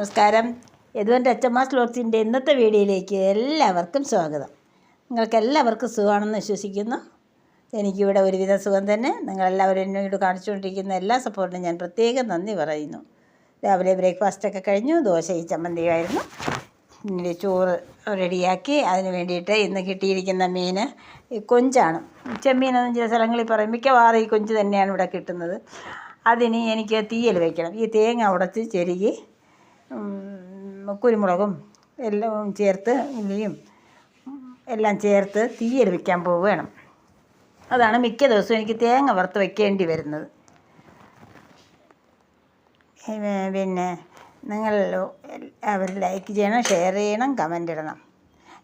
നമസ്കാരം. യദുവന്റെ അച്ചമ്മാസ് ലോക്സിന്റെ ഇന്നത്തെ വീഡിയോയിലേക്ക് എല്ലാവർക്കും സ്വാഗതം. നിങ്ങൾക്ക് എല്ലാവർക്കും സുഖമാണെന്ന് വിശ്വസിക്കുന്നു. എനിക്കിവിടെ ഒരുവിധ സുഖം തന്നെ. നിങ്ങളെല്ലാവരും എന്നോട് കാണിച്ചുകൊണ്ടിരിക്കുന്ന എല്ലാ സപ്പോർട്ടിനും ഞാൻ പ്രത്യേകം നന്ദി പറയുന്നു. രാവിലെ ബ്രേക്ക്ഫാസ്റ്റൊക്കെ കഴിഞ്ഞു. ദോശയും ചമ്മന്തിയുമായിരുന്നു ഇനി ചോറ് റെഡിയാക്കി. അതിന് വേണ്ടിയിട്ട് ഇന്ന് കിട്ടിയിരിക്കുന്ന മീൻ കൊഞ്ചാണ്. ചെമ്മീനെന്ന് ചില സ്ഥലങ്ങളിൽ പറയും മിക്കവാറും ഈ കൊഞ്ച് തന്നെയാണ് ഇവിടെ കിട്ടുന്നത്. അതിന് എനിക്ക് തീയൽ വയ്ക്കണം ഈ തേങ്ങ ഉടച്ച് ചെരുകി കുരുമുളകും എല്ലാം ചേർത്ത് ഉള്ളിയും എല്ലാം ചേർത്ത് തീയിൽ വയ്ക്കാൻ പോവുകയാണ്. അതാണ് മിക്ക ദിവസവും എനിക്ക് തേങ്ങ വറുത്ത് വയ്ക്കേണ്ടി വരുന്നത്. പിന്നെ നിങ്ങൾ അവർ ലൈക്ക് ചെയ്യണം ഷെയർ ചെയ്യണം കമന്റ് ഇടണം.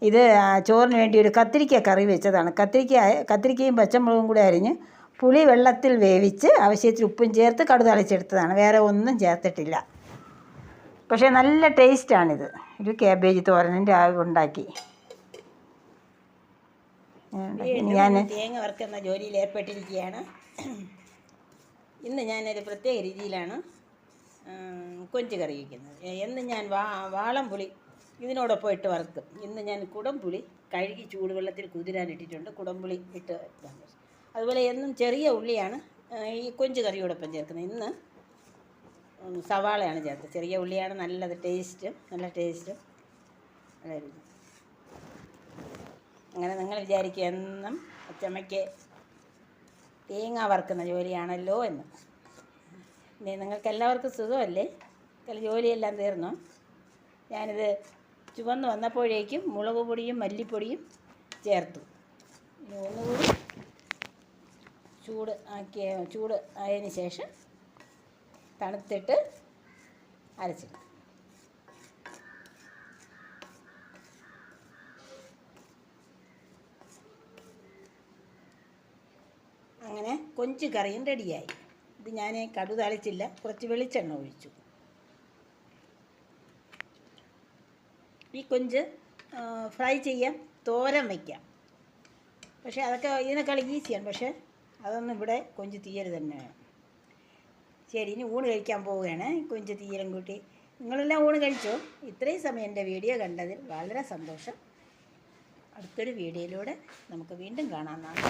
ഇത് ചോറിന് വേണ്ടി ഒരു കത്തിരിക്ക കറി വെച്ചതാണ്. കത്തിരിക്ക കത്തിരിക്കയും പച്ചമുളകും കൂടി അരിഞ്ഞ് പുളി വെള്ളത്തിൽ വേവിച്ച് ആവശ്യത്തിന് ഉപ്പും ചേർത്ത് കടുതളിച്ചെടുത്തതാണ് വേറെ ഒന്നും ചേർത്തിട്ടില്ല. പക്ഷേ നല്ല ടേസ്റ്റാണിത്. ഒരു ക്യാബേജ് തോരനിന്റെ ആ ഉണ്ടാക്കി. ഞാൻ തേങ്ങ വറുക്കുന്ന ജോലിയിൽ ഏർപ്പെട്ടിരിക്കുകയാണ്. ഇന്ന് ഞാനൊരു പ്രത്യേക രീതിയിലാണ് കൊഞ്ച് കറി വയ്ക്കുന്നത്. എന്ന് ഞാൻ വാ വാളം പുളി ഇതിനോടൊപ്പം ഇട്ട് വറുക്കും. ഇന്ന് ഞാൻ കുടംപുളി കഴുകി ചൂടുവെള്ളത്തിൽ കുതിരാനിട്ടിട്ടുണ്ട്. കുടംപുളി ഇട്ട് അതുപോലെ എന്നും ചെറിയ ഉള്ളിയാണ് ഈ കൊഞ്ച് കറിയോടൊപ്പം ചേർക്കുന്നത്. ഇന്ന് സവാളയാണ് ചേർത്തത്. ചെറിയ ഉള്ളിയാണ് നല്ലത് ടേസ്റ്റ് നല്ല ടേസ്റ്റ്. അങ്ങനെ നിങ്ങൾ വിചാരിക്കുക എന്നും അച്ചമ്മയ്ക്ക് തേങ്ങ വറുക്കുന്ന ജോലിയാണല്ലോ എന്ന്. നിങ്ങൾക്ക് എല്ലാവർക്കും സുഖമല്ലേ? ജോലിയെല്ലാം തീർന്നു? ഞാനിത് ചുവന്ന് വന്നപ്പോഴേക്കും മുളക് പൊടിയും മല്ലിപ്പൊടിയും ചേർത്തു. ഒന്നുകൂടി ചൂട് ആക്കിയ ചൂട് ആയതിന് ശേഷം തണുത്തിട്ട് അരച്ചു അങ്ങനെ കൊഞ്ച് കറിയും റെഡിയായി. ഇത് ഞാൻ കടു തളിച്ചില്ല കുറച്ച് വെളിച്ചെണ്ണ ഒഴിച്ചു. ഈ കൊഞ്ച് ഫ്രൈ ചെയ്യാം തോരൻ വയ്ക്കാം പക്ഷേ അതൊക്കെ ഇതിനേക്കാൾ ഈസിയാണ്. പക്ഷേ അതൊന്നും ഇവിടെ കൊഞ്ച് തീയൽ തന്നെ വേണം. ശരി ഇനി ഊണ് കഴിക്കാൻ പോവുകയാണ് കുഞ്ചു തീരം കൂട്ടി നിങ്ങളെല്ലാം ഊണ് കഴിച്ചോ? ഇത്രയും സമയം എന്റെ വീഡിയോ കണ്ടതിൽ വളരെ സന്തോഷം. അടുത്തൊരു വീഡിയോയിലൂടെ നമുക്ക് വീണ്ടും കാണാമെന്നാണ്